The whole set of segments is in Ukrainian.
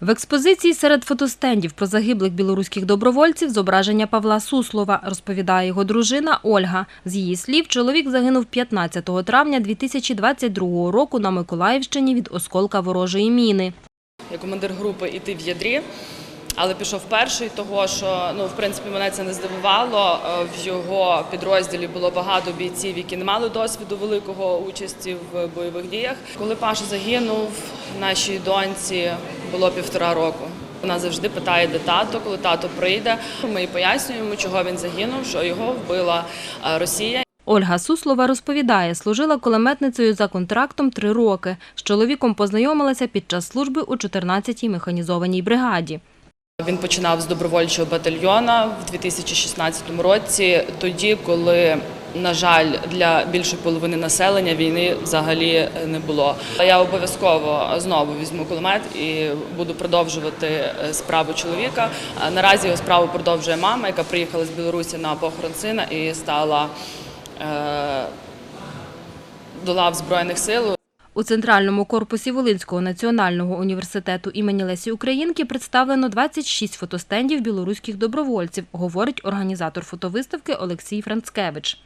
В експозиції серед фотостендів про загиблих білоруських добровольців зображення Павла Суслова, розповідає його дружина Ольга. З її слів, чоловік загинув 15 травня 2022 року на Миколаївщині від осколка ворожої міни. Я командир групи іти в ядрі, але пішов перший, того що ну в принципі мене це не здивувало. Е, В його підрозділі було багато бійців, які не мали досвіду великого участі в бойових діях. Коли Паша загинув, нашій доньці було півтора року. Вона завжди питає, де тато, коли тато прийде. Ми їй пояснюємо, чого він загинув, що його вбила е, Росія. Ольга Суслова розповідає, служила кулеметницею за контрактом три роки. З чоловіком познайомилася під час служби у 14-й механізованій бригаді. Він починав з добровольчого батальйона в 2016 році, тоді, коли, на жаль, для більшої половини населення війни взагалі не було. Я обов'язково знову візьму кулемет і буду продовжувати е, справу чоловіка. Наразі його справу продовжує мама, яка приїхала з Білорусі на похорон сина і стала е, до лав Збройних сил. У Центральному корпусі Волинського національного університету імені Лесі Українки представлено 26 фотостендів білоруських добровольців, говорить організатор фотовиставки Олексій Францкевич.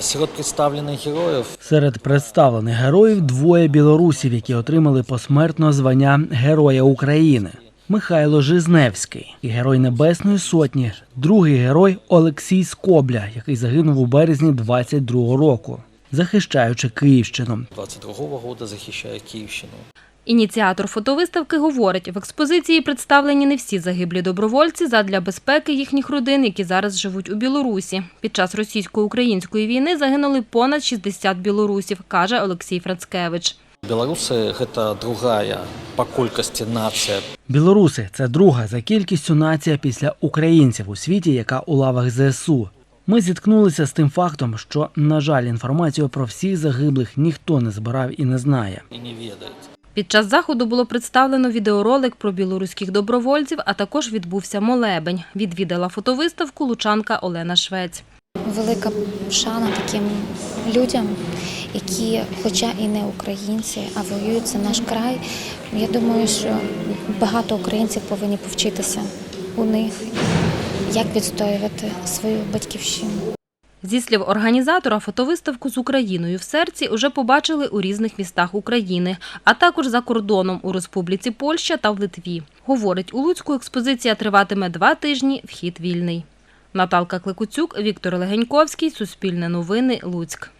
Серед представлених героїв Серед представлених героїв двоє білорусів, які отримали посмертно звання Героя України. Михайло Жизневський і герой Небесної Сотні, другий герой Олексій Скобля, який загинув у березні 22-го року, захищаючи Київщину. 22-го року захищає Київщину. Ініціатор фотовиставки говорить, в експозиції представлені не всі загиблі добровольці задля безпеки їхніх родин, які зараз живуть у Білорусі. Під час російсько-української війни загинули понад 60 білорусів, каже Олексій Францкевич. Білоруси гэта другая па колькасці нацыя. Білоруси це друга за кількістю нація після українців у світі, яка у лавах ЗСУ. Ми зіткнулися з тим фактом, що, на жаль, інформацію про всіх загиблих ніхто не збирав і не знає. і не ведають. Під час заходу було представлено відеоролик про білоруських добровольців, а також відбувся молебень. Відвідала фотовиставку лучанка Олена Швець. Велика шана таким людям, які, хоча і не українці, а воюють за наш край. Я думаю, що багато українців повинні повчитися у них, як відстоювати свою батьківщину. Зі слів організатора, фотовиставку з Україною в серці уже побачили у різних містах України, а також за кордоном у Республіці Польща та в Литві. Говорить, у Луцьку експозиція триватиме два тижні, вхід вільний. Наталка Кликуцюк, Віктор Легеньковський, Суспільне новини, Луцьк.